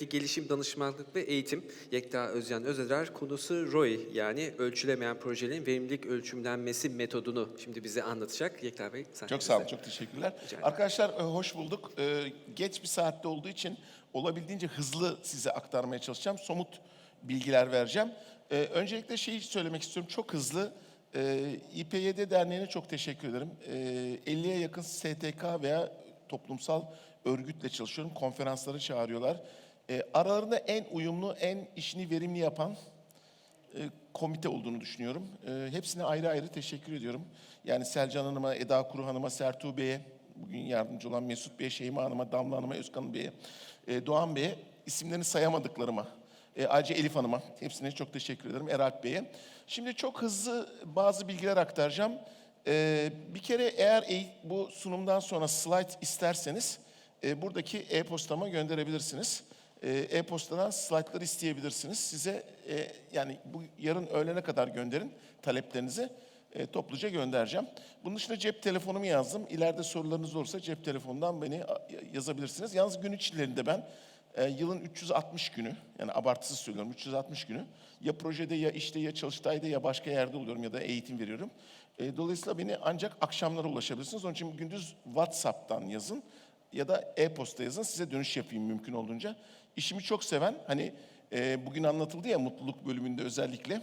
Sürekli gelişim, danışmanlık ve eğitim. Yekta Özcan Özeder konusu ROI yani ölçülemeyen projelerin verimlilik ölçümlenmesi metodunu şimdi bize anlatacak. Yekta Bey sen Çok sağ olun, çok teşekkürler. Arkadaşlar e, hoş bulduk. E, Geç bir saatte olduğu için olabildiğince hızlı size aktarmaya çalışacağım. Somut bilgiler vereceğim. E, Öncelikle şeyi söylemek istiyorum, çok hızlı. E, İPYD Derneği'ne çok teşekkür ederim. E, 50'ye yakın STK veya toplumsal örgütle çalışıyorum. Konferanslara çağırıyorlar. E, Aralarında en uyumlu, en işini verimli yapan e, komite olduğunu düşünüyorum. E, hepsine ayrı ayrı teşekkür ediyorum. Yani Selcan Hanım'a, Eda Kuru Hanım'a, Sertuğ Bey'e, bugün yardımcı olan Mesut Bey'e, Şeyma Hanım'a, Damla Hanım'a, Özkan Bey'e, e, Doğan Bey'e, isimlerini sayamadıklarıma, e, ayrıca Elif Hanım'a, hepsine çok teşekkür ederim, Eralp Bey'e. Şimdi çok hızlı bazı bilgiler aktaracağım. E, bir kere eğer e- bu sunumdan sonra slide isterseniz, e, buradaki e-postama gönderebilirsiniz. E, E-postadan slaytları isteyebilirsiniz. Size e, yani bu yarın öğlene kadar gönderin taleplerinizi. E, topluca göndereceğim. Bunun dışında cep telefonumu yazdım. İleride sorularınız olursa cep telefonundan beni yazabilirsiniz. Yalnız gün içlerinde ben e, yılın 360 günü, yani abartısız söylüyorum 360 günü ya projede ya işte ya çalıştayda ya başka yerde oluyorum ya da eğitim veriyorum. E, dolayısıyla beni ancak akşamlara ulaşabilirsiniz. Onun için gündüz WhatsApp'tan yazın ya da e-posta yazın size dönüş yapayım mümkün olduğunca. İşimi çok seven hani e, bugün anlatıldı ya mutluluk bölümünde özellikle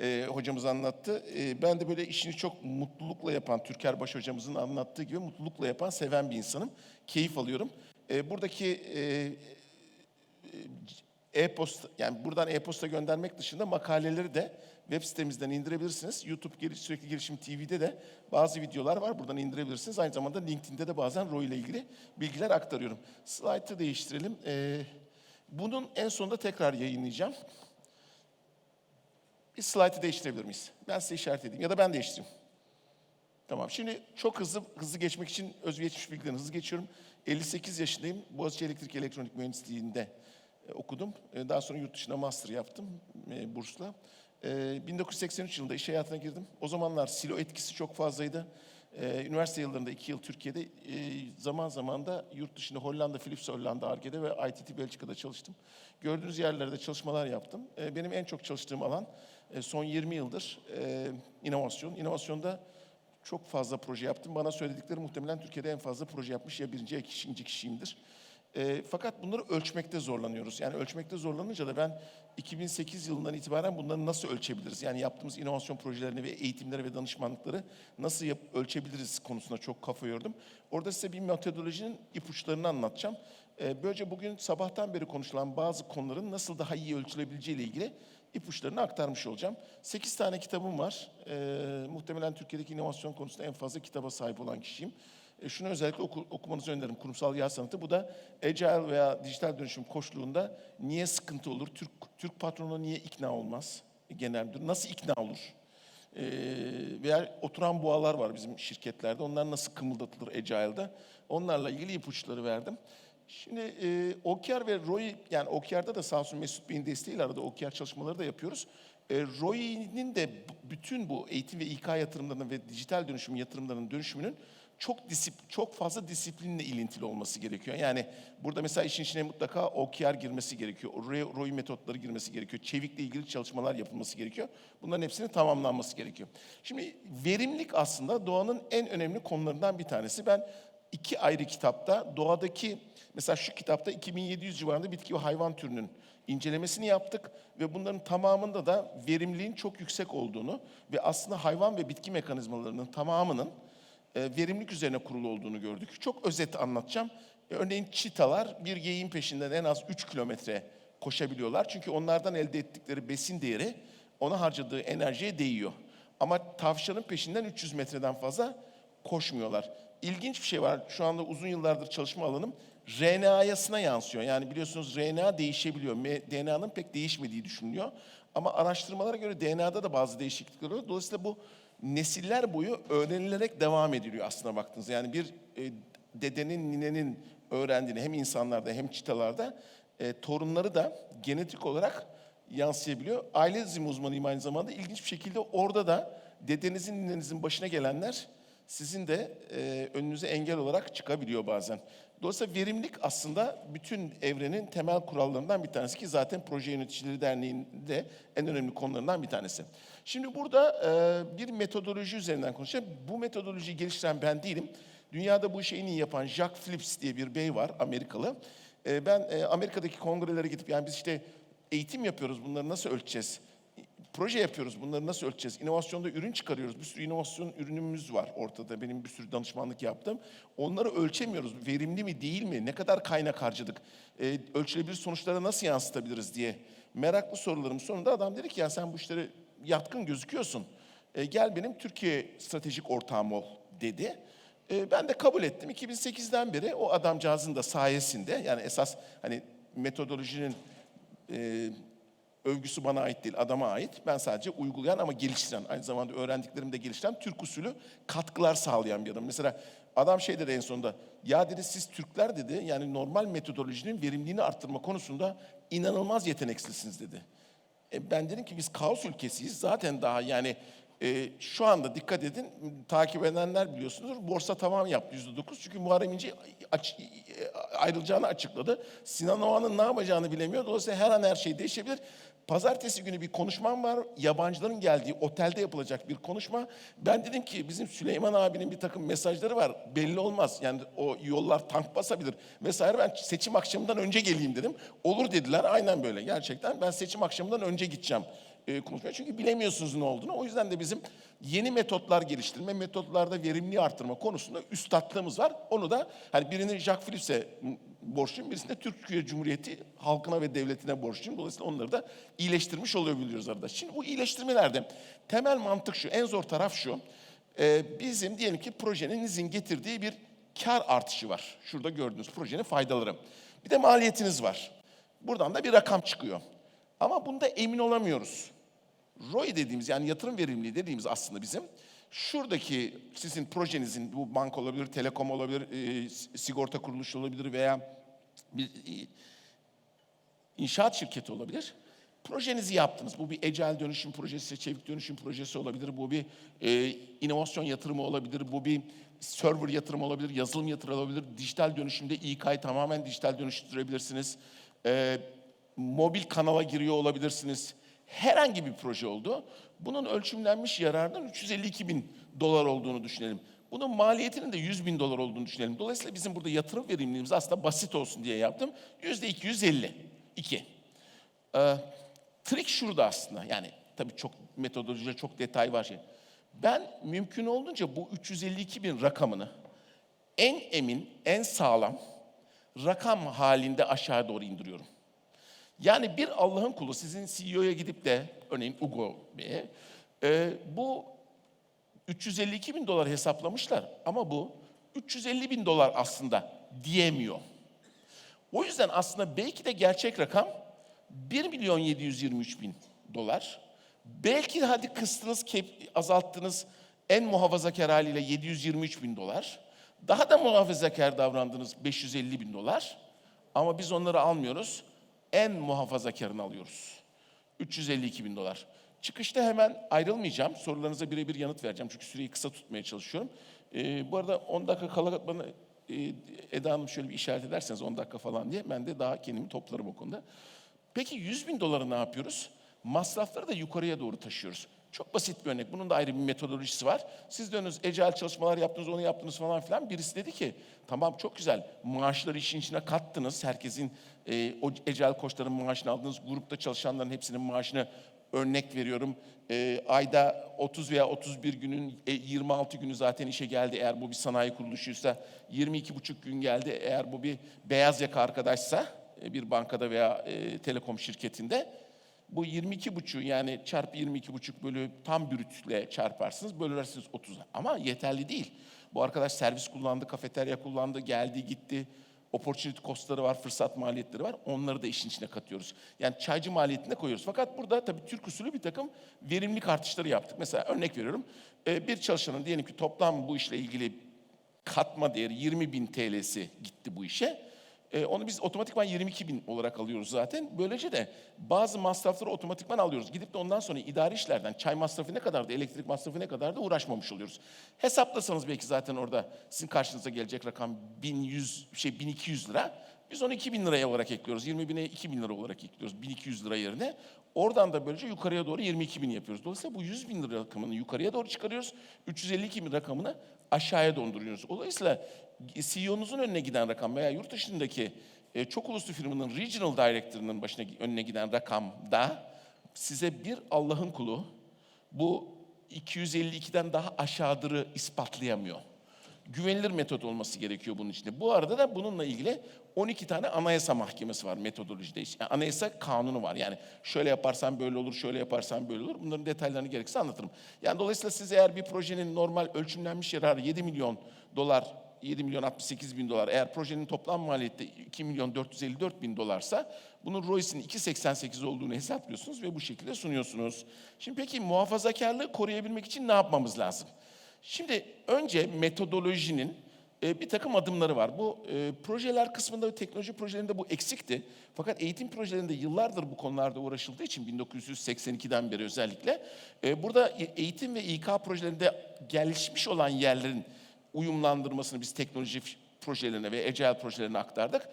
e, hocamız anlattı. E, ben de böyle işini çok mutlulukla yapan Türker Baş hocamızın anlattığı gibi mutlulukla yapan seven bir insanım. Keyif alıyorum. E, buradaki e, e-posta yani buradan e-posta göndermek dışında makaleleri de web sitemizden indirebilirsiniz. YouTube Geri- Sürekli Gelişim TV'de de bazı videolar var. Buradan indirebilirsiniz. Aynı zamanda LinkedIn'de de bazen ROI ile ilgili bilgiler aktarıyorum. Slide'ı değiştirelim. Ee, bunun en sonunda tekrar yayınlayacağım. Bir slide'ı değiştirebilir miyiz? Ben size işaret edeyim ya da ben değiştireyim. Tamam. Şimdi çok hızlı hızlı geçmek için özgeçmiş bilgilerini hızlı geçiyorum. 58 yaşındayım. Boğaziçi Elektrik Elektronik Mühendisliği'nde e, okudum. E, daha sonra yurt dışına master yaptım e, bursla. E, 1983 yılında iş hayatına girdim. O zamanlar silo etkisi çok fazlaydı. E, üniversite yıllarında iki yıl Türkiye'de, e, zaman zaman da yurt dışında Hollanda, Philips Hollanda, Arge'de ve ITT Belçika'da çalıştım. Gördüğünüz yerlerde çalışmalar yaptım. E, benim en çok çalıştığım alan e, son 20 yıldır e, inovasyon. İnovasyonda çok fazla proje yaptım. Bana söyledikleri muhtemelen Türkiye'de en fazla proje yapmış ya birinci ya ikinci kişiyimdir. E, fakat bunları ölçmekte zorlanıyoruz. Yani ölçmekte zorlanınca da ben 2008 yılından itibaren bunları nasıl ölçebiliriz? Yani yaptığımız inovasyon projelerini ve eğitimleri ve danışmanlıkları nasıl yap, ölçebiliriz konusunda çok kafa yordum. Orada size bir metodolojinin ipuçlarını anlatacağım. E, böylece bugün sabahtan beri konuşulan bazı konuların nasıl daha iyi ölçülebileceği ile ilgili ipuçlarını aktarmış olacağım. 8 tane kitabım var. Ee, muhtemelen Türkiye'deki inovasyon konusunda en fazla kitaba sahip olan kişiyim. E, şunu özellikle oku- okumanızı öneririm. Kurumsal Yağ Sanatı. Bu da Agile veya dijital dönüşüm koçluğunda niye sıkıntı olur? Türk, Türk patronu niye ikna olmaz? Genel müdür. Nasıl ikna olur? Ee, veya oturan boğalar var bizim şirketlerde. Onlar nasıl kımıldatılır Agile'da? Onlarla ilgili ipuçları verdim. Şimdi e, OKR ve ROI, yani OKR'da da sağ olsun Mesut Bey'in desteğiyle arada OKR çalışmaları da yapıyoruz. E, ROI'nin de bütün bu eğitim ve İK yatırımlarının ve dijital dönüşüm yatırımlarının dönüşümünün çok disip, çok fazla disiplinle ilintili olması gerekiyor. Yani burada mesela işin içine mutlaka OKR girmesi gerekiyor. ROI, metotları girmesi gerekiyor. Çevikle ilgili çalışmalar yapılması gerekiyor. Bunların hepsinin tamamlanması gerekiyor. Şimdi verimlilik aslında doğanın en önemli konularından bir tanesi. Ben iki ayrı kitapta doğadaki mesela şu kitapta 2700 civarında bitki ve hayvan türünün incelemesini yaptık ve bunların tamamında da verimliliğin çok yüksek olduğunu ve aslında hayvan ve bitki mekanizmalarının tamamının verimlilik üzerine kurulu olduğunu gördük. Çok özet anlatacağım. E, Örneğin çitalar bir geyiğin peşinden en az 3 kilometre koşabiliyorlar. Çünkü onlardan elde ettikleri besin değeri ona harcadığı enerjiye değiyor. Ama tavşanın peşinden 300 metreden fazla koşmuyorlar. İlginç bir şey var. Şu anda uzun yıllardır çalışma alanım RNA'yasına yansıyor. Yani biliyorsunuz RNA değişebiliyor. DNA'nın pek değişmediği düşünülüyor. Ama araştırmalara göre DNA'da da bazı değişiklikler oluyor. Dolayısıyla bu nesiller boyu öğrenilerek devam ediliyor aslına baktığınızda. Yani bir e, dedenin, ninenin öğrendiğini hem insanlarda hem çitalarda e, torunları da genetik olarak yansıyabiliyor. Aile dizimi uzmanıyım aynı zamanda. İlginç bir şekilde orada da dedenizin, ninenizin başına gelenler sizin de e, önünüze engel olarak çıkabiliyor bazen. Dolayısıyla verimlilik aslında bütün evrenin temel kurallarından bir tanesi ki zaten Proje Yöneticileri Derneği'nde en önemli konularından bir tanesi. Şimdi burada e, bir metodoloji üzerinden konuşacağım. Bu metodolojiyi geliştiren ben değilim. Dünyada bu işi en iyi yapan Jacques Phillips diye bir bey var, Amerikalı. E, ben e, Amerika'daki kongrelere gidip yani biz işte eğitim yapıyoruz, bunları nasıl ölçeceğiz? Proje yapıyoruz. Bunları nasıl ölçeceğiz? İnovasyonda ürün çıkarıyoruz. Bir sürü inovasyon ürünümüz var ortada. Benim bir sürü danışmanlık yaptım. Onları ölçemiyoruz. Verimli mi değil mi? Ne kadar kaynak harcadık? Ee, ölçülebilir sonuçlara nasıl yansıtabiliriz diye. Meraklı sorularım sonunda adam dedi ki ya sen bu işlere yatkın gözüküyorsun. Ee, gel benim Türkiye stratejik ortağım ol dedi. Ee, ben de kabul ettim. 2008'den beri o adamcağızın da sayesinde yani esas hani metodolojinin e, övgüsü bana ait değil, adama ait. Ben sadece uygulayan ama geliştiren, aynı zamanda öğrendiklerimi de geliştiren Türk usulü katkılar sağlayan bir adam. Mesela adam şey dedi en sonunda, ya dedi siz Türkler dedi, yani normal metodolojinin verimliliğini arttırma konusunda inanılmaz yeteneklisiniz dedi. E, ben dedim ki biz kaos ülkesiyiz. Zaten daha yani e, şu anda dikkat edin, takip edenler biliyorsunuz borsa tavan yaptı yüzde dokuz. Çünkü Muharrem İnce aç, ayrılacağını açıkladı. Sinan Oğan'ın ne yapacağını bilemiyor. Dolayısıyla her an her şey değişebilir. Pazartesi günü bir konuşmam var. Yabancıların geldiği otelde yapılacak bir konuşma. Ben dedim ki bizim Süleyman abinin bir takım mesajları var. Belli olmaz. Yani o yollar tank basabilir vesaire. Ben seçim akşamından önce geleyim dedim. Olur dediler. Aynen böyle. Gerçekten ben seçim akşamından önce gideceğim e, konuşmaya. Çünkü bilemiyorsunuz ne olduğunu. O yüzden de bizim yeni metotlar geliştirme, metotlarda verimliliği artırma konusunda üstadlığımız var. Onu da hani birini Jacques Phillips'e borçluyum, birisini de Türkiye Cumhuriyeti halkına ve devletine borçluyum. Dolayısıyla onları da iyileştirmiş olabiliyoruz arada. Şimdi bu iyileştirmelerde temel mantık şu, en zor taraf şu. Ee, bizim diyelim ki projenizin getirdiği bir kar artışı var. Şurada gördüğünüz projenin faydaları. Bir de maliyetiniz var. Buradan da bir rakam çıkıyor. Ama bunda emin olamıyoruz. ROI dediğimiz yani yatırım verimliliği dediğimiz aslında bizim şuradaki sizin projenizin bu banka olabilir, telekom olabilir, e, sigorta kuruluşu olabilir veya bir e, inşaat şirketi olabilir. Projenizi yaptınız. Bu bir ecel dönüşüm projesi, çevik dönüşüm projesi olabilir. Bu bir e, inovasyon yatırımı olabilir. Bu bir server yatırımı olabilir, yazılım yatırımı olabilir. Dijital dönüşümde İK'yı tamamen dijital dönüştürebilirsiniz. E, mobil kanala giriyor olabilirsiniz. Herhangi bir proje oldu. Bunun ölçümlenmiş yararının 352 bin dolar olduğunu düşünelim. Bunun maliyetinin de 100 bin dolar olduğunu düşünelim. Dolayısıyla bizim burada yatırım verimliliğimiz aslında basit olsun diye yaptım. Yüzde 250. 2. Ee, trik şurada aslında. Yani tabii çok metodolojide çok detay var. Şey. Ben mümkün olduğunca bu 352 bin rakamını en emin, en sağlam rakam halinde aşağı doğru indiriyorum. Yani bir Allah'ın kulu sizin CEO'ya gidip de örneğin Ugo Bey'e e, bu 352 bin dolar hesaplamışlar ama bu 350 bin dolar aslında diyemiyor. O yüzden aslında belki de gerçek rakam 1 milyon 723 bin dolar. Belki hadi kıstınız, azalttınız en muhafazakar haliyle 723 bin dolar. Daha da muhafazakar davrandınız 550 bin dolar. Ama biz onları almıyoruz en muhafazakarını alıyoruz. 352 bin dolar. Çıkışta hemen ayrılmayacağım. Sorularınıza birebir yanıt vereceğim. Çünkü süreyi kısa tutmaya çalışıyorum. Ee, bu arada 10 dakika kala bana e, Eda Hanım şöyle bir işaret ederseniz 10 dakika falan diye ben de daha kendimi toplarım o konuda. Peki 100 bin doları ne yapıyoruz? Masrafları da yukarıya doğru taşıyoruz. Çok basit bir örnek. Bunun da ayrı bir metodolojisi var. Siz dönünüz ecel çalışmalar yaptınız, onu yaptınız falan filan. Birisi dedi ki tamam çok güzel maaşları işin içine kattınız. Herkesin e, o ecel koçların maaşını aldınız. Grupta çalışanların hepsinin maaşını örnek veriyorum. E, ayda 30 veya 31 günün e, 26 günü zaten işe geldi eğer bu bir sanayi kuruluşuysa. 22,5 gün geldi eğer bu bir beyaz yaka arkadaşsa e, bir bankada veya e, telekom şirketinde bu 22 buçuğu yani çarpı 22 buçuk bölü tam brütle çarparsınız bölersiniz 30'a. Ama yeterli değil. Bu arkadaş servis kullandı, kafeterya kullandı, geldi gitti. Opportunity costları var, fırsat maliyetleri var. Onları da işin içine katıyoruz. Yani çaycı maliyetine koyuyoruz. Fakat burada tabii Türk usulü bir takım verimlilik artışları yaptık. Mesela örnek veriyorum. Bir çalışanın diyelim ki toplam bu işle ilgili katma değeri 20 bin TL'si gitti bu işe. E, onu biz otomatikman 22 bin olarak alıyoruz zaten. Böylece de bazı masrafları otomatikman alıyoruz. Gidip de ondan sonra idari işlerden çay masrafı ne kadar da elektrik masrafı ne kadar da uğraşmamış oluyoruz. Hesaplasanız belki zaten orada sizin karşınıza gelecek rakam 1100 şey 1200 lira. Biz onu 2000 liraya olarak ekliyoruz. 20 bine 2000 lira olarak ekliyoruz 1200 lira yerine. Oradan da böylece yukarıya doğru 22 bin yapıyoruz. Dolayısıyla bu 100 bin lira rakamını yukarıya doğru çıkarıyoruz. 352 bin rakamını aşağıya donduruyoruz. Dolayısıyla CEO'nuzun önüne giden rakam veya yurt dışındaki e, çok uluslu firmanın regional director'ının başına önüne giden rakamda size bir Allah'ın kulu bu 252'den daha aşağıdırı ispatlayamıyor. Güvenilir metot olması gerekiyor bunun içinde. Bu arada da bununla ilgili 12 tane anayasa mahkemesi var metodolojide. Yani anayasa kanunu var. Yani şöyle yaparsan böyle olur, şöyle yaparsan böyle olur. Bunların detaylarını gerekirse anlatırım. Yani dolayısıyla siz eğer bir projenin normal ölçümlenmiş yararı 7 milyon dolar 7 milyon 68 bin dolar. Eğer projenin toplam maliyeti 2 milyon 454 bin dolarsa bunun ROI'sinin 2.88 olduğunu hesaplıyorsunuz ve bu şekilde sunuyorsunuz. Şimdi peki muhafazakarlığı koruyabilmek için ne yapmamız lazım? Şimdi önce metodolojinin e, bir takım adımları var. Bu e, projeler kısmında teknoloji projelerinde bu eksikti. Fakat eğitim projelerinde yıllardır bu konularda uğraşıldığı için 1982'den beri özellikle e, burada e- eğitim ve İK projelerinde gelişmiş olan yerlerin uyumlandırmasını biz teknoloji projelerine ve agile projelerine aktardık.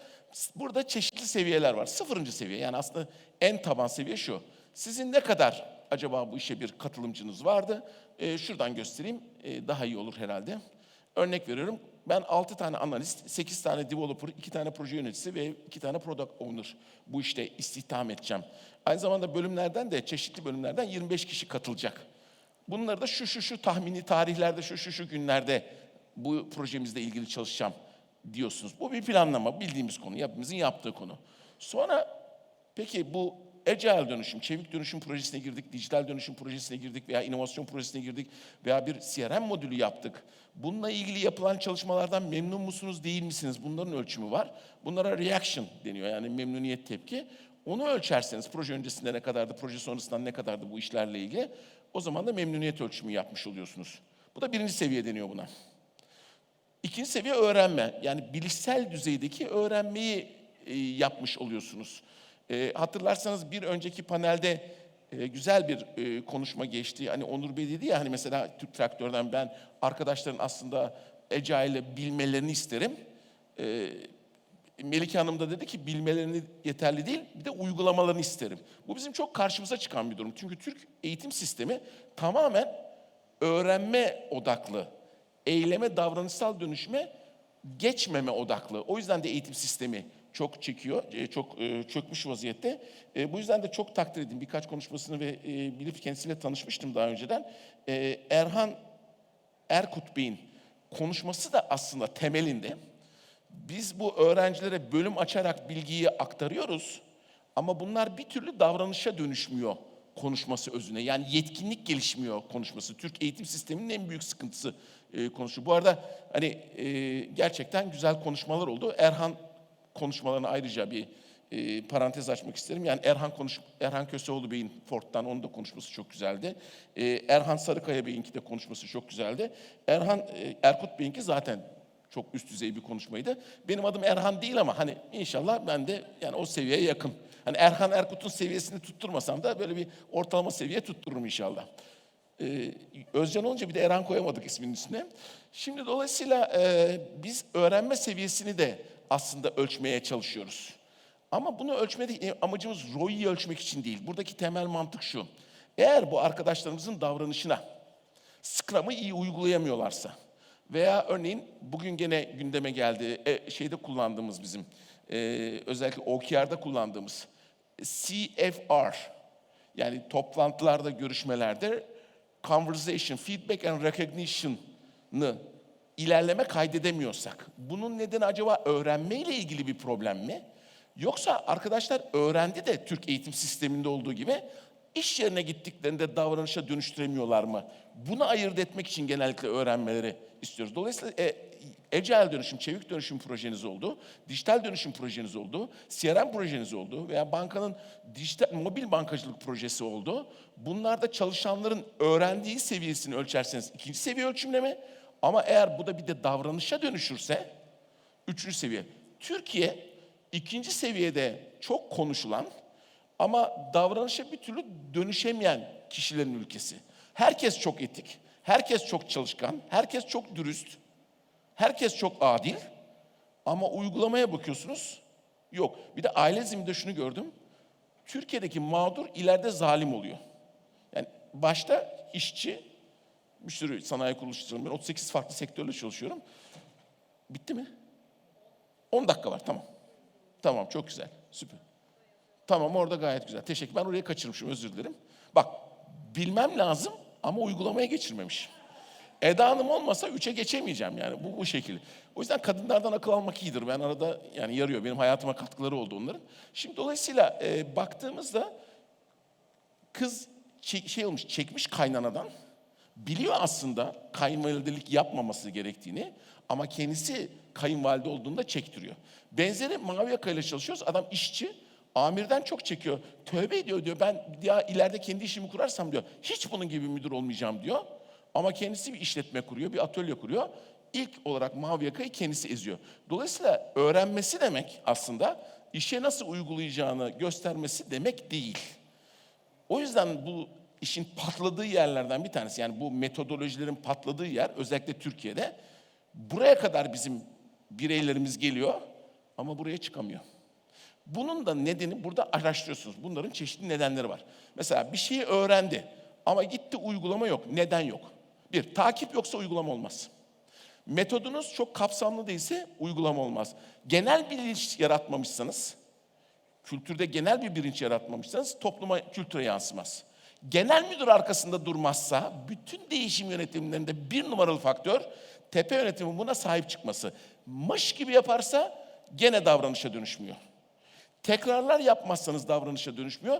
Burada çeşitli seviyeler var. Sıfırıncı seviye yani aslında en taban seviye şu. Sizin ne kadar acaba bu işe bir katılımcınız vardı? Ee, şuradan göstereyim Ee, daha iyi olur herhalde. Örnek veriyorum ben 6 tane analist, 8 tane developer, 2 tane proje yöneticisi ve 2 tane product owner bu işte istihdam edeceğim. Aynı zamanda bölümlerden de çeşitli bölümlerden 25 kişi katılacak. Bunları da şu şu şu tahmini tarihlerde, şu şu şu günlerde bu projemizle ilgili çalışacağım diyorsunuz. Bu bir planlama, bildiğimiz konu, hepimizin yaptığı konu. Sonra peki bu Agile dönüşüm, çevik dönüşüm projesine girdik, dijital dönüşüm projesine girdik veya inovasyon projesine girdik veya bir CRM modülü yaptık. Bununla ilgili yapılan çalışmalardan memnun musunuz, değil misiniz? Bunların ölçümü var. Bunlara reaction deniyor yani memnuniyet tepki. Onu ölçerseniz proje öncesinde ne kadardı, proje sonrasından ne kadardı bu işlerle ilgili o zaman da memnuniyet ölçümü yapmış oluyorsunuz. Bu da birinci seviye deniyor buna. İkinci seviye öğrenme. Yani bilişsel düzeydeki öğrenmeyi e, yapmış oluyorsunuz. E, hatırlarsanız bir önceki panelde e, güzel bir e, konuşma geçti. Hani Onur Bey dedi ya hani mesela Türk Traktör'den ben arkadaşların aslında Agile'ı bilmelerini isterim. E, Melike Hanım da dedi ki bilmelerini yeterli değil, bir de uygulamalarını isterim. Bu bizim çok karşımıza çıkan bir durum. Çünkü Türk eğitim sistemi tamamen öğrenme odaklı, eyleme, davranışsal dönüşme geçmeme odaklı. O yüzden de eğitim sistemi çok çekiyor, e, çok e, çökmüş vaziyette. E, Bu yüzden de çok takdir edin. Birkaç konuşmasını ve bilip kendisiyle tanışmıştım daha önceden. Erhan Erkut Bey'in konuşması da aslında temelinde biz bu öğrencilere bölüm açarak bilgiyi aktarıyoruz ama bunlar bir türlü davranışa dönüşmüyor konuşması özüne. Yani yetkinlik gelişmiyor konuşması. Türk eğitim sisteminin en büyük sıkıntısı e. Bu arada hani gerçekten güzel konuşmalar oldu. Erhan konuşmalarına ayrıca bir e, parantez açmak isterim. Yani Erhan konuş Erhan Köseoğlu Bey'in Ford'dan onun da konuşması çok güzeldi. E, Erhan Sarıkaya Bey'inki de konuşması çok güzeldi. Erhan e, Erkut Bey'inki zaten çok üst düzey bir konuşmaydı. Benim adım Erhan değil ama hani inşallah ben de yani o seviyeye yakın. Hani Erhan Erkut'un seviyesini tutturmasam da böyle bir ortalama seviye tuttururum inşallah. Ee, Özcan olunca bir de Erhan koyamadık isminin üstüne. Şimdi dolayısıyla e, biz öğrenme seviyesini de aslında ölçmeye çalışıyoruz. Ama bunu ölçmede e, amacımız ROI'yi ölçmek için değil. Buradaki temel mantık şu. Eğer bu arkadaşlarımızın davranışına Scrum'ı iyi uygulayamıyorlarsa veya örneğin bugün gene gündeme geldi, e, şeyde kullandığımız bizim, e, özellikle OKR'da kullandığımız CFR, yani toplantılarda, görüşmelerde conversation, feedback and recognition'ı ilerleme kaydedemiyorsak, bunun nedeni acaba öğrenmeyle ilgili bir problem mi? Yoksa arkadaşlar öğrendi de Türk eğitim sisteminde olduğu gibi iş yerine gittiklerinde davranışa dönüştüremiyorlar mı? Bunu ayırt etmek için genellikle öğrenmeleri istiyoruz. Dolayısıyla e, Agile dönüşüm, çevik dönüşüm projeniz oldu, dijital dönüşüm projeniz oldu, CRM projeniz oldu veya bankanın dijital mobil bankacılık projesi oldu. Bunlarda çalışanların öğrendiği seviyesini ölçerseniz ikinci seviye ölçümleme ama eğer bu da bir de davranışa dönüşürse üçüncü seviye. Türkiye İkinci seviyede çok konuşulan ama davranışa bir türlü dönüşemeyen kişilerin ülkesi. Herkes çok etik, herkes çok çalışkan, herkes çok dürüst, herkes çok adil. Ama uygulamaya bakıyorsunuz, yok. Bir de aile ziminde şunu gördüm. Türkiye'deki mağdur ileride zalim oluyor. Yani başta işçi, sürü sanayi kuruluşlarım. Ben 38 farklı sektörle çalışıyorum. Bitti mi? 10 dakika var, tamam. Tamam, çok güzel, süper. Tamam, orada gayet güzel. Teşekkür. Ben oraya kaçırmışım, özür dilerim. Bak, bilmem lazım ama uygulamaya geçirmemişim. Eda Hanım olmasa üçe geçemeyeceğim yani bu, bu şekilde. O yüzden kadınlardan akıl almak iyidir. Ben arada yani yarıyor. Benim hayatıma katkıları oldu onların. Şimdi dolayısıyla e, baktığımızda kız şey olmuş, çekmiş kaynanadan. Biliyor aslında kayınvalidelik yapmaması gerektiğini ama kendisi kayınvalide olduğunda çektiriyor. Benzeri mavi yakayla çalışıyoruz. Adam işçi, amirden çok çekiyor. Tövbe ediyor diyor. Ben ya ileride kendi işimi kurarsam diyor. Hiç bunun gibi müdür olmayacağım diyor. Ama kendisi bir işletme kuruyor, bir atölye kuruyor. İlk olarak mavi yakayı kendisi eziyor. Dolayısıyla öğrenmesi demek aslında işe nasıl uygulayacağını göstermesi demek değil. O yüzden bu işin patladığı yerlerden bir tanesi yani bu metodolojilerin patladığı yer özellikle Türkiye'de buraya kadar bizim bireylerimiz geliyor ama buraya çıkamıyor. Bunun da nedeni burada araştırıyorsunuz. Bunların çeşitli nedenleri var. Mesela bir şeyi öğrendi ama gitti uygulama yok. Neden yok? Bir, takip yoksa uygulama olmaz. Metodunuz çok kapsamlı değilse uygulama olmaz. Genel bilinç yaratmamışsanız, kültürde genel bir bilinç yaratmamışsanız topluma, kültüre yansımaz. Genel müdür arkasında durmazsa bütün değişim yönetimlerinde bir numaralı faktör tepe yönetimi buna sahip çıkması. Mış gibi yaparsa gene davranışa dönüşmüyor. Tekrarlar yapmazsanız davranışa dönüşmüyor.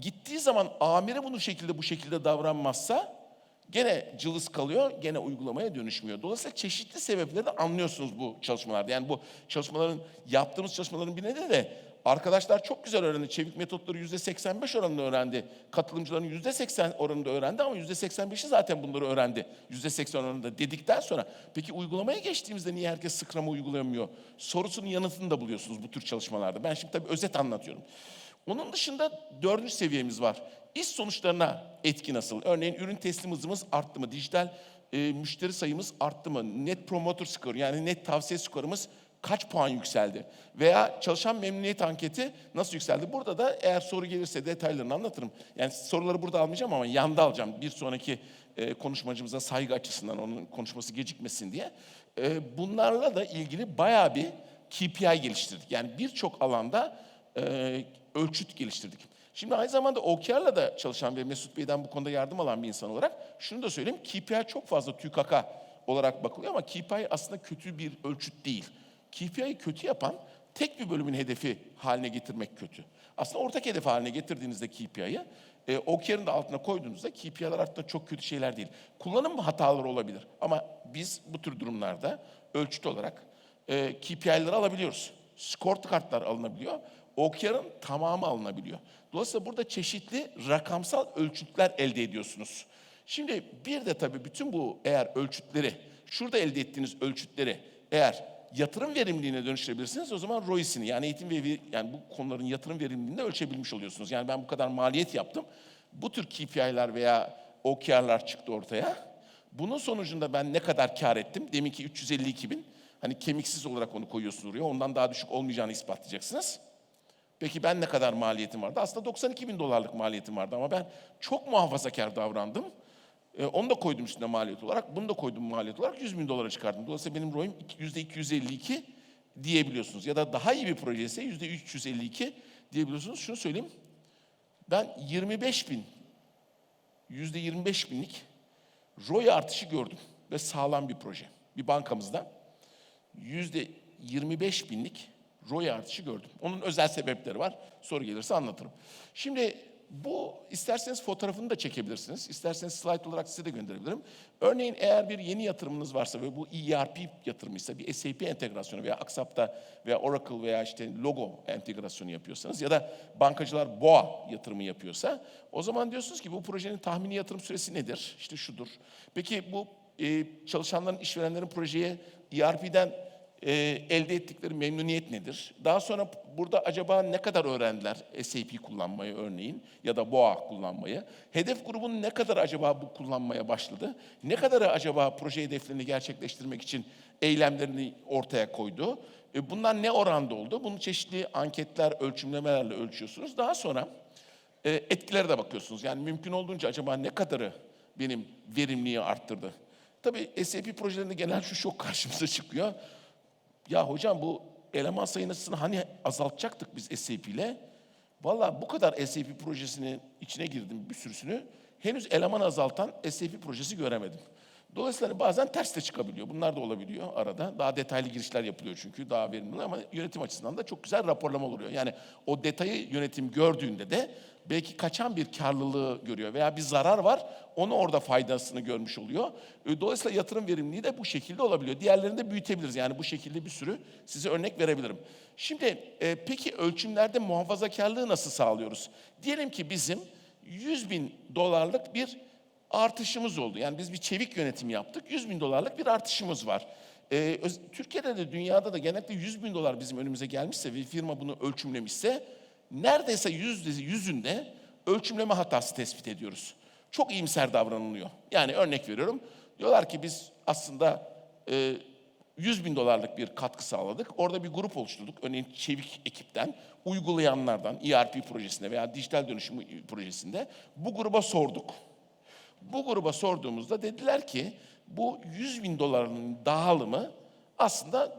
Gittiği zaman amiri bunu şekilde bu şekilde davranmazsa gene cılız kalıyor, gene uygulamaya dönüşmüyor. Dolayısıyla çeşitli sebepleri de anlıyorsunuz bu çalışmalarda. Yani bu çalışmaların, yaptığımız çalışmaların bir nedeni de arkadaşlar çok güzel öğrendi. Çevik metotları yüzde 85 oranında öğrendi. Katılımcıların yüzde 80 oranında öğrendi ama yüzde 85'i zaten bunları öğrendi. Yüzde 80 oranında dedikten sonra peki uygulamaya geçtiğimizde niye herkes Scrum'ı uygulayamıyor? Sorusunun yanıtını da buluyorsunuz bu tür çalışmalarda. Ben şimdi tabii özet anlatıyorum. Onun dışında dördüncü seviyemiz var. İş sonuçlarına etki nasıl? Örneğin ürün teslim hızımız arttı mı? Dijital e, müşteri sayımız arttı mı? Net promoter score yani net tavsiye skorumuz kaç puan yükseldi? Veya çalışan memnuniyet anketi nasıl yükseldi? Burada da eğer soru gelirse detaylarını anlatırım. Yani soruları burada almayacağım ama yanda alacağım. Bir sonraki e, konuşmacımıza saygı açısından onun konuşması gecikmesin diye. E, bunlarla da ilgili bayağı bir KPI geliştirdik. Yani birçok alanda e, ölçüt geliştirdik. Şimdi aynı zamanda OKR'la da çalışan ve Mesut Bey'den bu konuda yardım alan bir insan olarak şunu da söyleyeyim. KPI çok fazla TÜKAK olarak bakılıyor ama KPI aslında kötü bir ölçüt değil. KPI'yi kötü yapan tek bir bölümün hedefi haline getirmek kötü. Aslında ortak hedef haline getirdiğinizde KPI'yi e, OKR'ın da altına koyduğunuzda KPI'ler aslında çok kötü şeyler değil. Kullanım hataları olabilir ama biz bu tür durumlarda ölçüt olarak e, KPI'leri alabiliyoruz. Skor kartlar alınabiliyor. OKR'ın tamamı alınabiliyor. Dolayısıyla burada çeşitli rakamsal ölçütler elde ediyorsunuz. Şimdi bir de tabii bütün bu eğer ölçütleri, şurada elde ettiğiniz ölçütleri eğer yatırım verimliliğine dönüştürebilirsiniz o zaman ROI'sini yani eğitim ve yani bu konuların yatırım verimliliğini ölçebilmiş oluyorsunuz. Yani ben bu kadar maliyet yaptım. Bu tür KPI'ler veya OKR'lar çıktı ortaya. Bunun sonucunda ben ne kadar kar ettim? Deminki 352 bin. Hani kemiksiz olarak onu koyuyorsunuz oraya. Ondan daha düşük olmayacağını ispatlayacaksınız. Peki ben ne kadar maliyetim vardı? Aslında 92 bin dolarlık maliyetim vardı ama ben çok muhafazakar davrandım. Ee, onu da koydum üstüne maliyet olarak. Bunu da koydum maliyet olarak 100 bin dolara çıkardım. Dolayısıyla benim ROI'm yüzde 252 diyebiliyorsunuz. Ya da daha iyi bir proje ise yüzde 352 diyebiliyorsunuz. Şunu söyleyeyim. Ben 25 bin, yüzde 25 binlik ROI artışı gördüm. Ve sağlam bir proje. Bir bankamızda yüzde 25 binlik ROI artışı gördüm. Onun özel sebepleri var. Soru gelirse anlatırım. Şimdi bu isterseniz fotoğrafını da çekebilirsiniz. İsterseniz slide olarak size de gönderebilirim. Örneğin eğer bir yeni yatırımınız varsa ve bu ERP yatırımıysa bir SAP entegrasyonu veya Aksap'ta veya Oracle veya işte logo entegrasyonu yapıyorsanız ya da bankacılar BOA yatırımı yapıyorsa o zaman diyorsunuz ki bu projenin tahmini yatırım süresi nedir? İşte şudur. Peki bu e, çalışanların, işverenlerin projeye ERP'den E, elde ettikleri memnuniyet nedir? Daha sonra burada acaba ne kadar öğrendiler SAP kullanmayı örneğin ya da BOA kullanmayı? Hedef grubun ne kadar acaba bu kullanmaya başladı? Ne kadar acaba proje hedeflerini gerçekleştirmek için eylemlerini ortaya koydu? E, bunlar ne oranda oldu? Bunu çeşitli anketler, ölçümlemelerle ölçüyorsunuz. Daha sonra e, etkilere de bakıyorsunuz. Yani mümkün olduğunca acaba ne kadarı benim verimliliği arttırdı? Tabii SAP projelerinde genel şu şok karşımıza çıkıyor. Ya hocam bu eleman sayısını hani azaltacaktık biz SAP ile. Valla bu kadar SAP projesinin içine girdim bir sürüsünü. Henüz eleman azaltan SAP projesi göremedim. Dolayısıyla bazen ters de çıkabiliyor. Bunlar da olabiliyor arada. Daha detaylı girişler yapılıyor çünkü daha verimli ama yönetim açısından da çok güzel raporlama oluyor. Yani o detayı yönetim gördüğünde de belki kaçan bir karlılığı görüyor veya bir zarar var onu orada faydasını görmüş oluyor. Dolayısıyla yatırım verimliliği de bu şekilde olabiliyor. Diğerlerini de büyütebiliriz. Yani bu şekilde bir sürü size örnek verebilirim. Şimdi e, peki ölçümlerde muhafazakarlığı nasıl sağlıyoruz? Diyelim ki bizim 100 bin dolarlık bir artışımız oldu. Yani biz bir çevik yönetim yaptık. 100 bin dolarlık bir artışımız var. Ee, Türkiye'de de dünyada da genellikle 100 bin dolar bizim önümüze gelmişse ve firma bunu ölçümlemişse neredeyse yüzde yüzünde ölçümleme hatası tespit ediyoruz. Çok iyimser davranılıyor. Yani örnek veriyorum. Diyorlar ki biz aslında e, 100 bin dolarlık bir katkı sağladık. Orada bir grup oluşturduk. Örneğin Çevik ekipten, uygulayanlardan, ERP projesinde veya dijital dönüşüm projesinde bu gruba sorduk. Bu gruba sorduğumuzda dediler ki bu 100 bin doların dağılımı aslında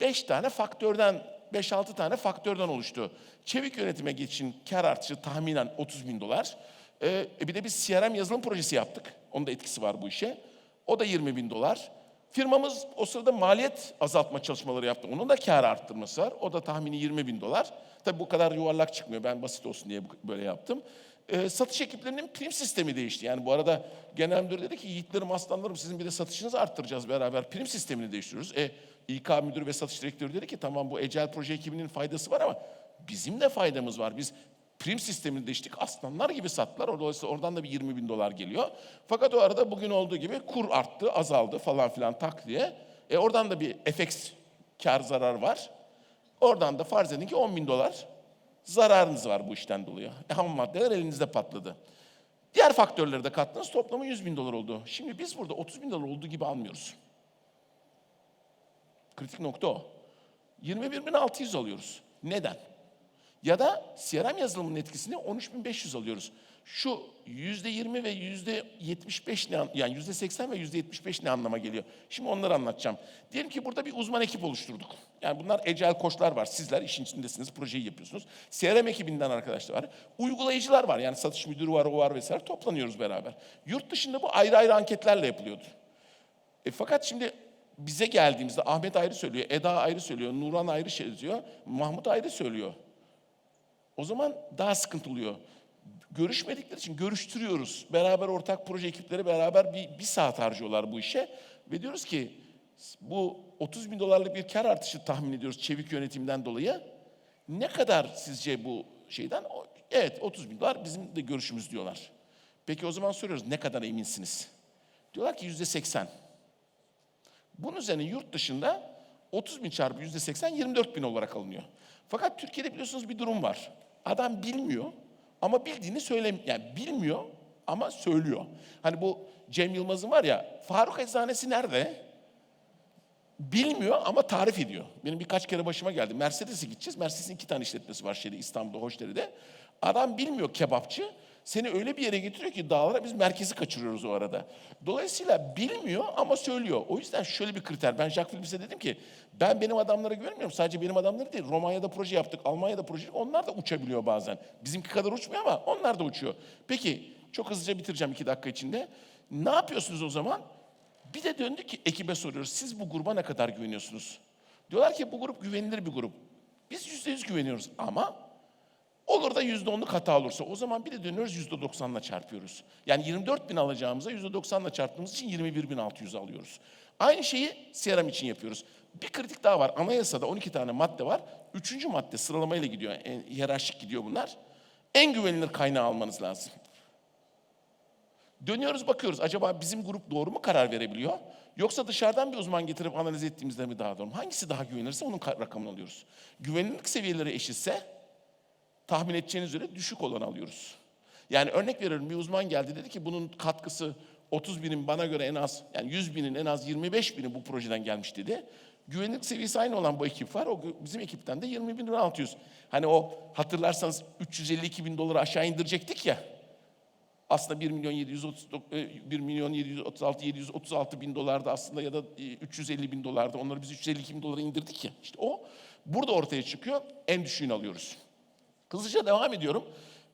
5 tane faktörden, 5-6 tane faktörden oluştu. Çevik yönetime geçin kar artışı tahminen 30 bin dolar. Ee, e bir de biz CRM yazılım projesi yaptık. Onun da etkisi var bu işe. O da 20 bin dolar. Firmamız o sırada maliyet azaltma çalışmaları yaptı. Onun da kar arttırması var. O da tahmini 20 bin dolar. Tabii bu kadar yuvarlak çıkmıyor. Ben basit olsun diye böyle yaptım. Ee, satış ekiplerinin prim sistemi değişti. Yani bu arada genel müdür dedi ki yiğitlerim aslanlarım sizin bir de satışınızı arttıracağız beraber. Prim sistemini değiştiriyoruz. E, İK müdürü ve satış direktörü dedi ki tamam bu Ecel proje ekibinin faydası var ama bizim de faydamız var. Biz prim sistemini değiştik aslanlar gibi sattılar. Dolayısıyla oradan da bir 20 bin dolar geliyor. Fakat o arada bugün olduğu gibi kur arttı, azaldı falan filan tak diye. E, oradan da bir FX kar zarar var. Oradan da farz edin ki 10 bin dolar zararınız var bu işten dolayı. E, ham maddeler elinizde patladı. Diğer faktörleri de kattınız toplamı 100 bin dolar oldu. Şimdi biz burada 30 bin dolar olduğu gibi almıyoruz. Kritik nokta o. 21.600 alıyoruz. Neden? Ya da CRM yazılımının etkisini 13.500 alıyoruz. Şu yüzde 20 ve yüzde 75 ne an- yani yüzde 80 ve yüzde 75 ne anlama geliyor? Şimdi onları anlatacağım. Diyelim ki burada bir uzman ekip oluşturduk. Yani bunlar ecel koçlar var. Sizler işin içindesiniz, projeyi yapıyorsunuz. CRM ekibinden arkadaşlar var. Uygulayıcılar var. Yani satış müdürü var, o var vesaire. Toplanıyoruz beraber. Yurt dışında bu ayrı ayrı anketlerle yapılıyordu. E, fakat şimdi bize geldiğimizde Ahmet ayrı söylüyor, Eda ayrı söylüyor, Nuran ayrı şey diyor, Mahmut ayrı söylüyor. O zaman daha sıkıntı oluyor. Görüşmedikleri için görüştürüyoruz. Beraber ortak proje ekipleri beraber bir, bir saat harcıyorlar bu işe. Ve diyoruz ki bu 30 bin dolarlık bir kar artışı tahmin ediyoruz çevik yönetimden dolayı. Ne kadar sizce bu şeyden? Evet 30 bin dolar bizim de görüşümüz diyorlar. Peki o zaman soruyoruz ne kadar eminsiniz? Diyorlar ki yüzde 80. Bunun üzerine yurt dışında 30 bin çarpı yüzde 80 24 bin olarak alınıyor. Fakat Türkiye'de biliyorsunuz bir durum var. Adam bilmiyor ama bildiğini söylem yani bilmiyor ama söylüyor. Hani bu Cem Yılmaz'ın var ya Faruk Eczanesi nerede? Bilmiyor ama tarif ediyor. Benim birkaç kere başıma geldi. Mercedes'e gideceğiz. Mercedes'in iki tane işletmesi var şeyde İstanbul'da, Hoşderi'de. Adam bilmiyor kebapçı. Seni öyle bir yere getiriyor ki dağlara biz merkezi kaçırıyoruz o arada. Dolayısıyla bilmiyor ama söylüyor. O yüzden şöyle bir kriter. Ben Jacques Philips'e dedim ki ben benim adamlara güvenmiyorum. Sadece benim adamları değil. Romanya'da proje yaptık, Almanya'da proje yaptık. Onlar da uçabiliyor bazen. Bizimki kadar uçmuyor ama onlar da uçuyor. Peki çok hızlıca bitireceğim iki dakika içinde. Ne yapıyorsunuz o zaman? Bir de döndük ki ekibe soruyoruz. Siz bu gruba ne kadar güveniyorsunuz? Diyorlar ki bu grup güvenilir bir grup. Biz yüzde yüz güveniyoruz ama olur da yüzde onluk hata olursa o zaman bir de dönüyoruz yüzde doksanla çarpıyoruz. Yani 24 bin alacağımıza yüzde doksanla çarptığımız için 21 bin 600 alıyoruz. Aynı şeyi CRM için yapıyoruz. Bir kritik daha var. Anayasada 12 tane madde var. Üçüncü madde sıralamayla gidiyor. En, hiyerarşik gidiyor bunlar. En güvenilir kaynağı almanız lazım. Dönüyoruz bakıyoruz acaba bizim grup doğru mu karar verebiliyor? Yoksa dışarıdan bir uzman getirip analiz ettiğimizde mi daha doğru? Hangisi daha güvenilirse onun ka- rakamını alıyoruz. Güvenilirlik seviyeleri eşitse tahmin edeceğiniz üzere düşük olanı alıyoruz. Yani örnek veriyorum bir uzman geldi dedi ki bunun katkısı 30 binin bana göre en az yani 100 binin en az 25 bini bu projeden gelmiş dedi. Güvenlik seviyesi aynı olan bu ekip var. O bizim ekipten de 20 bin 600. Hani o hatırlarsanız 352 bin doları aşağı indirecektik ya. Aslında 1 milyon 730, e, 1 milyon 736 736 bin dolarda aslında ya da e, 350 bin dolarda onları biz 352 bin dolara indirdik ya. İşte o burada ortaya çıkıyor. En düşüğünü alıyoruz. Hızlıca devam ediyorum.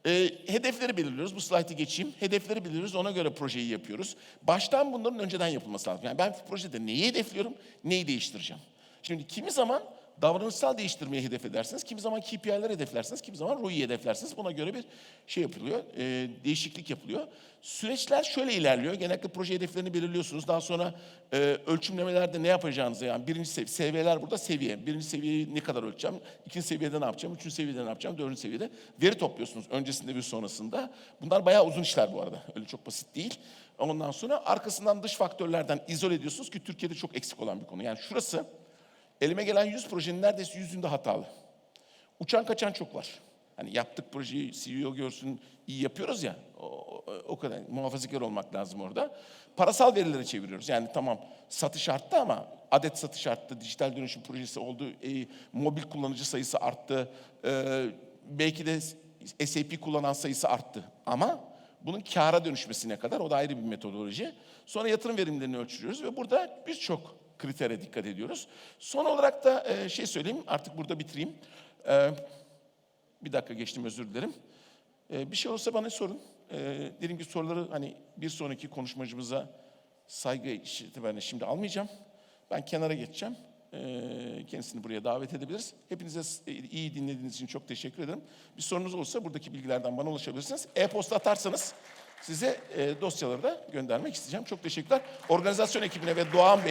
Ee, hedefleri belirliyoruz. Bu slaytı geçeyim. Hedefleri belirliyoruz. Ona göre projeyi yapıyoruz. Baştan bunların önceden yapılması lazım. Yani ben projede neyi hedefliyorum, neyi değiştireceğim. Şimdi kimi zaman davranışsal değiştirmeyi hedef edersiniz. Kimi zaman KPI'ler hedeflersiniz. Kimi zaman ROI'yi hedeflersiniz. Buna göre bir şey yapılıyor. e, değişiklik yapılıyor. Süreçler şöyle ilerliyor. Genellikle proje hedeflerini belirliyorsunuz. Daha sonra e, ölçümlemelerde ne yapacağınızı yani birinci seviye, seviyeler burada seviye. Birinci seviyeyi ne kadar ölçeceğim? İkinci seviyede ne yapacağım? Üçüncü seviyede ne yapacağım? Dördüncü seviyede veri topluyorsunuz öncesinde ve sonrasında. Bunlar bayağı uzun işler bu arada. Öyle çok basit değil. Ondan sonra arkasından dış faktörlerden izole ediyorsunuz ki Türkiye'de çok eksik olan bir konu. Yani şurası elime gelen 100 projenin neredeyse yüzünde hatalı. Uçan kaçan çok var. Hani yaptık projeyi CEO görsün iyi yapıyoruz ya o, o- kadar muhafazakar olmak lazım orada. Parasal verilere çeviriyoruz. Yani tamam satış arttı ama adet satış arttı, dijital dönüşüm projesi oldu, e, mobil kullanıcı sayısı arttı, e, belki de SAP kullanan sayısı arttı. Ama bunun kâra dönüşmesine kadar o da ayrı bir metodoloji. Sonra yatırım verimlerini ölçüyoruz ve burada birçok kritere dikkat ediyoruz. Son olarak da e, şey söyleyeyim, artık burada bitireyim. E, bir dakika geçtim özür dilerim. E, bir şey olursa bana sorun. E, dediğim gibi soruları hani bir sonraki konuşmacımıza saygı itibariyle şimdi almayacağım. Ben kenara geçeceğim. E, kendisini buraya davet edebiliriz. Hepinize s- iyi dinlediğiniz için çok teşekkür ederim. Bir sorunuz olursa buradaki bilgilerden bana ulaşabilirsiniz. E-posta atarsanız size e, dosyaları da göndermek isteyeceğim. Çok teşekkürler. Organizasyon ekibine ve Doğan Bey